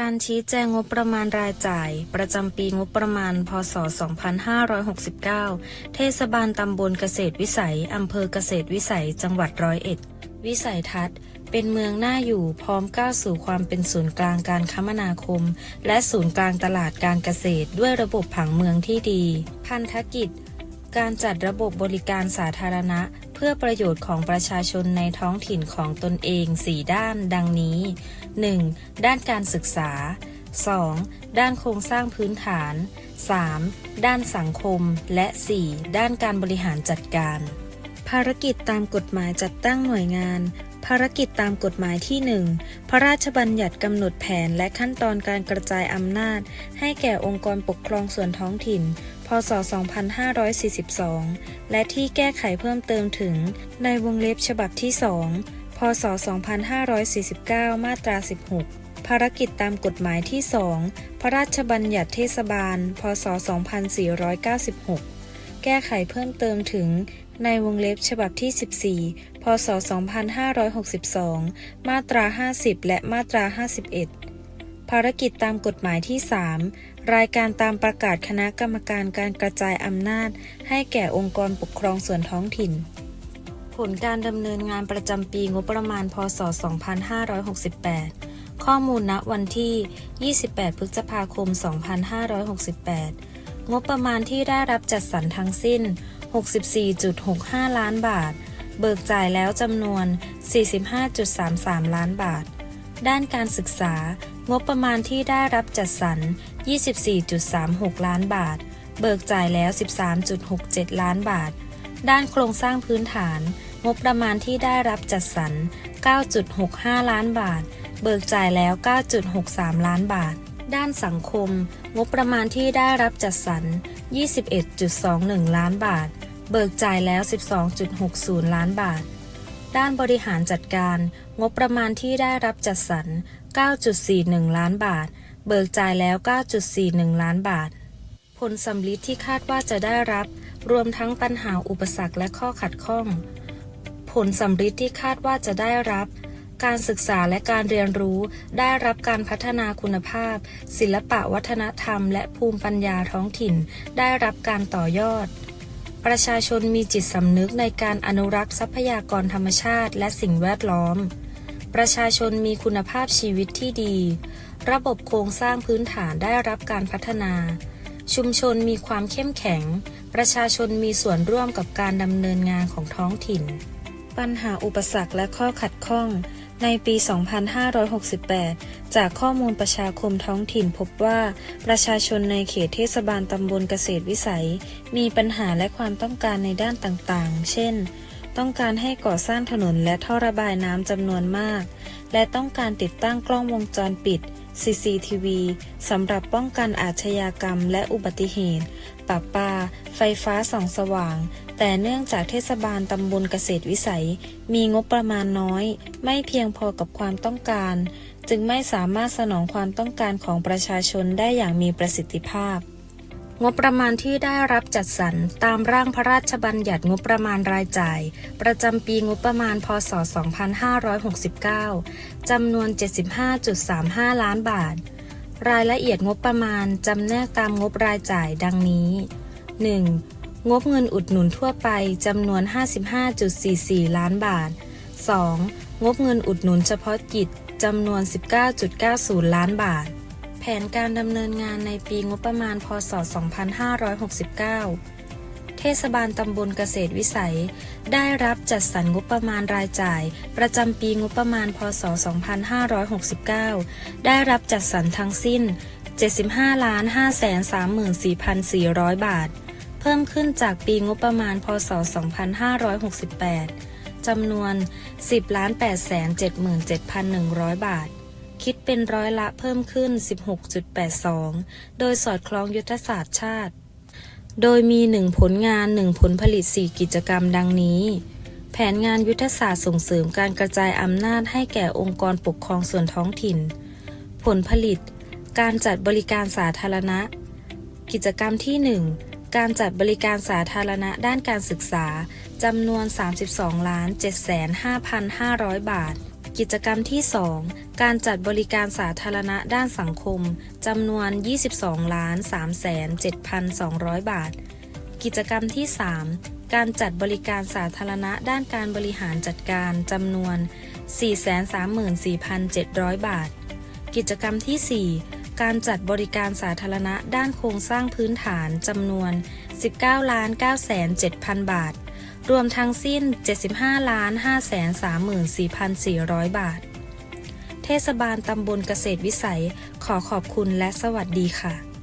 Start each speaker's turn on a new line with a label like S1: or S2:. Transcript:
S1: การชี้แจงงบประมาณรายจ่าย ประจำปีงบประมาณ พศ 2569 เทศบาลตำบลเกษตรวิสัย อำเภอเกษตรวิสัย จังหวัดร้อยเอ็ด วิสัยทัศน์ เป็นเมืองน่าอยู่พร้อมก้าวสู่ความเป็นศูนย์กลางการคมนาคม และศูนย์กลางตลาดการเกษตรด้วยระบบผังเมืองที่ดี พันธกิจ การจัดระบบบริการสาธารณะ พื่อประโยชน์ของประชาชนในท้องถิ่นของตนเอง 4 ด้านดังนี้ 1. ด้านการศึกษา 2. ด้านโครงสร้างพื้นฐาน 3. ด้านสังคม และ 4. ด้านการบริหารจัดการ ภารกิจตามกฎหมายจัดตั้งหน่วยงาน ภารกิจตามกฎหมายที่ 1 พระราชบัญญัติกำหนดแผนและขั้นตอนการกระจายอำนาจ ให้แก่องค์กรปกครองส่วนท้องถิ่น พศ 2542 และที่แก้ไขเพิ่มเติมถึง ในวงเล็บฉบับที่ 2 พศ 2549 มาตรา 16 ภารกิจตามกฎหมายที่ 2 พระราชบัญญัติเทศบาล พศ 2496 แก้ไขเพิ่มเติมถึง ในวงเล็บฉบับที่ 14 พศ 2562 มาตรา 50 และมาตรา 51 ภารกิจตามกฎหมายที่ 3 รายการตามประกาศคณะกรรมการการกระจายอำนาจ ให้แก่องค์กรปกครองส่วนท้องถิ่น ผลการดำเนินงานประจำปีงบประมาณ พศ 2568 ข้อมูลณวันที่ 28 พฤษภาคม 2568 งบประมาณที่ได้รับจัดสรรทั้งสิ้น 64.65 ล้านบาท เบิกจ่ายแล้วจำนวน 45.33 ล้านบาท ด้านการศึกษา งบประมาณที่ได้รับจัดสรร 24.36 ล้านบาท เบิกจ่ายแล้ว 13.67 ล้านบาท ด้านโครงสร้างพื้นฐาน งบประมาณที่ได้รับจัดสรร 9.65 ล้านบาท เบิกจ่ายแล้ว 9.63 ล้านบาท ด้านสังคม งบประมาณที่ได้รับจัดสรร 21.21 ล้านบาท เบิกจ่ายแล้ว 12.60 ล้านบาท ด้านบริหารจัดการ งบประมาณที่ได้รับจัดสรร 9.41 ล้านบาท เบิกจ่ายแล้ว 9.41 ล้านบาท ผลสำลิดที่คาดว่าจะได้รับ รวมทั้งปัญหาอุปสรรคและข้อขัดข้อง ผลสำลิดที่คาดว่าจะได้รับ การศึกษาและการเรียนรู้ได้รับการพัฒนาคุณภาพ ศิลปะวัฒนธรรม และภูมิปัญญาท้องถิ่น ได้รับการต่อยอด ประชาชนมีจิตสำนึกในการอนุรักษ์ทรัพยากรธรรมชาติและสิ่งแวดล้อม ประชาชนมีคุณภาพชีวิตที่ดี ระบบโครงสร้างพื้นฐานได้รับการพัฒนา ชุมชนมีความเข้มแข็ง ประชาชนมีส่วนร่วมกับการดำเนินงานของท้องถิ่น ปัญหาอุปสรรคและข้อขัดข้อง ในปี 2568 จากข้อมูลประชาคมท้องถิ่นพบว่า ประชาชนในเขตเทศบาลตำบลเกษตรวิสัย มีปัญหาและความต้องการในด้านต่างๆ เช่น ต้องการให้ก่อสร้างถนนและท่อระบายน้ำจำนวนมาก และต้องการติดตั้งกล้องวงจรปิด CCTV สำหรับป้องกันอาชญากรรมและอุบัติเหตุปรับปา ไฟฟ้าส่องสว่าง แต่เนื่องจากเทศบาลตำบลเกษตรวิสัย มีงบประมาณน้อย ไม่เพียงพอกับความต้องการ จึงไม่สามารถสนองความต้องการของประชาชนได้อย่างมีประสิทธิภาพ งบประมาณที่ได้รับจัดสรรตามร่างพระราชบัญญัติงบประมาณรายจ่าย ประจำปีงบประมาณพศ 2569 จำนวน 75.35 ล้านบาท รายละเอียดงบประมาณจำแนกตามงบรายจ่ายดังนี้ 1. งบเงินอุดหนุนทั่วไปจำนวน 55.44 ล้านบาท 2. งบเงินอุดหนุนเฉพาะกิจ จำนวน 19.90 ล้านบาท แผนการดำเนินงานในปีงบประมาณ พศ 2569 เทศบาลตำบลเกษตรวิสัย ได้รับจัดสรรงบประมาณรายจ่าย ประจำปีงบประมาณ พศ 2569 ได้รับจัดสรรทั้งสิ้น 75 534,400 บาท เพิ่มขึ้นจากปีงบประมาณ พศ 2568 จำนวน 10 877,100 บาท คิดเป็นร้อยละเพิ่มขึ้น 16.82 โดยสอดคล้องยุทธศาสตร์ชาติ โดยมี 1 ผลงาน 1 ผลผลิต 4 กิจกรรมดังนี้ แผนงานยุทธศาสตร์ส่งเสริมการกระจายอำนาจให้แก่องค์กรปกครองส่วนท้องถิ่น ผลผลิต การจัดบริการสาธารณะ กิจกรรมที่ 1 การจัดบริการสาธารณะด้านการศึกษาจำนวน 32 7 5 5 0 0 บาท กิจกรรมที่ 2 การจัดบริการสาธารณะด้านสังคมจำนวน 22ล้าน3แสน7,200 บาท กิจกรรมที่ 3 การจัดบริการสาธารณะด้านการบริหารจัดการจำนวน 434,700 บาท กิจกรรมที่ 4 การจัดบริการสาธารณะด้านโครงสร้างพื้นฐานจำนวน 19 ล้าน9แสน7,000 บาท รวมทั้งสิ้น 75 ล้าน5แสน34,400 บาท เทศบาลตำบลเกษตรวิสัยขอขอบคุณและสวัสดีค่ะ